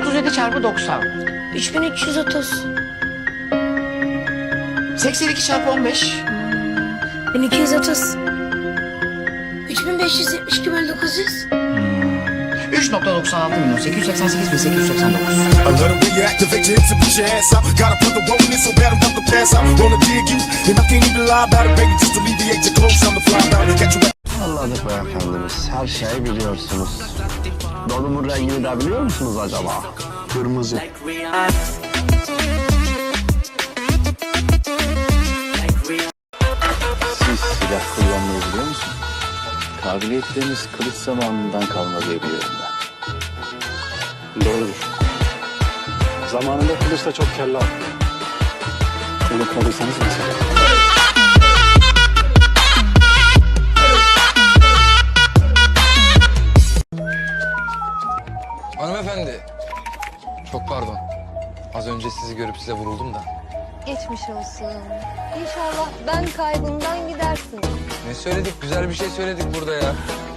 37 çarpı 90. 3330. 82 çarpı 15. 1230. 3572 bölü 900. 3.96 milyon 888 bin 889. I let them reactivate your hips and push your ass out. Gotta put the roll in so bad I'm about to pass out. Wanna dig you, and I can't even lie about it, baby. Just alleviate your clothes, I'm the fly out. Catch you Anladık be efendimiz. Her şeyi biliyorsunuz. Dolumun rengini de biliyor musunuz acaba? Kırmızı. Siz silah kullanmayı biliyor musunuz? Kabiliyetleriniz kılıç zamanından kalma diye biliyorum ben. Doğrudur. Zamanında kılıçla çok kelle attı. Onu kalırsanız mesela. Önce sizi görüp size vuruldum da. Geçmiş olsun. İnşallah ben kaybından gidersin. Ne söyledik? Güzel bir şey söyledik burada ya.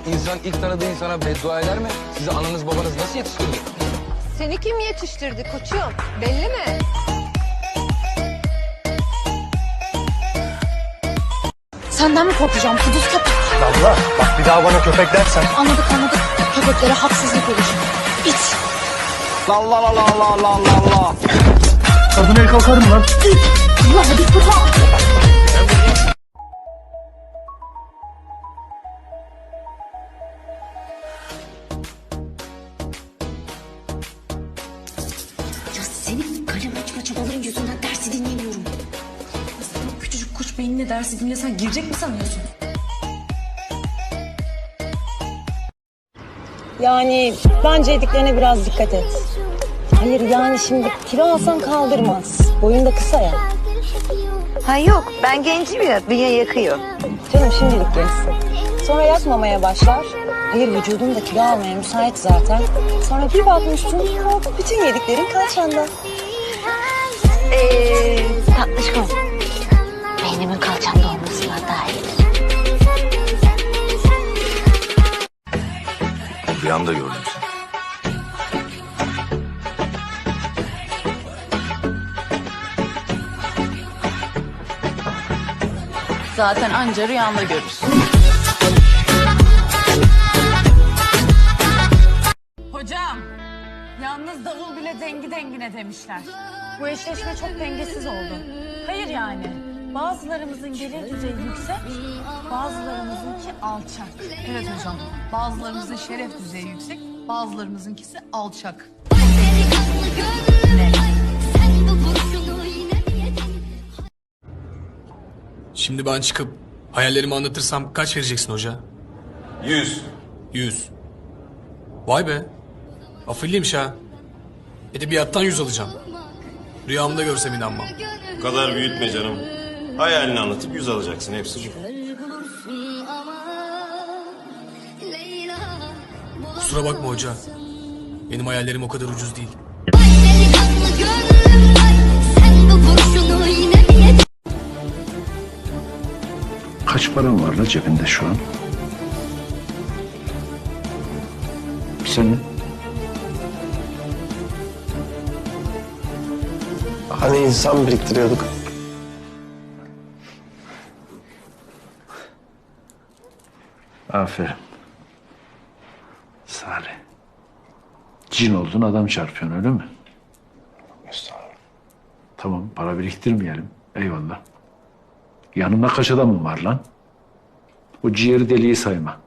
İnsan ilk tanıdığı insana beddua eder mi? Sizi ananız babanız nasıl yetiştirdi? Seni kim yetiştirdi koçum? Belli mi? Senden mi korkacağım kuduz köpek? Abla bak bir daha bana köpek dersen. Anladık anladık. Köpeklere haksızlık olur. İt. La la la la la la la la. Allah hadi kurban. Ya senin kalem açma çabaların yüzünden dersi dinlemiyorum. Sen küçücük kuş beyinle dersi dinlesen girecek mi sanıyorsun? Yani bence yediklerine biraz dikkat et. Hayır yani şimdi kilo alsan kaldırmaz. Boyun da kısa ya. Ha yok ben gencim ya dünya yakıyor. Canım şimdilik gençsin. Sonra yakmamaya başlar. Hayır vücudun da kilo almaya müsait zaten. Sonra bir bakmışsın hop bütün yediklerin kalçanda. Ee, tatlışkom. Beynimin kalçamda olmasına dair. Rüyamda gördüm Zaten anca rüyanda görürsün. Hocam, yalnız davul bile dengi dengine demişler. Bu eşleşme çok dengesiz oldu. Hayır yani, bazılarımızın gelir düzeyi yüksek, bazılarımızınki alçak. Evet hocam. Bazılarımızın şeref düzeyi yüksek, bazılarımızınkisi alçak. Şimdi ben çıkıp hayallerimi anlatırsam kaç vereceksin hoca? Yüz. Yüz. Vay be. Afilliymiş ha. Edebiyattan yüz alacağım. Rüyamda görsem inanmam. Bu kadar büyütme canım. Hayalini anlatıp yüz alacaksın hepsi. Kusura bakma hoca. Benim hayallerim o kadar ucuz değil. Kaç paran var la cebinde şu an? Senin? Hani insan biriktiriyorduk. Aferin. Salih. Cin oldun adam çarpıyorsun öyle mi? Tamam para biriktirmeyelim. Eyvallah. Yanında kaç adamın var lan? O ciğeri deliği sayma.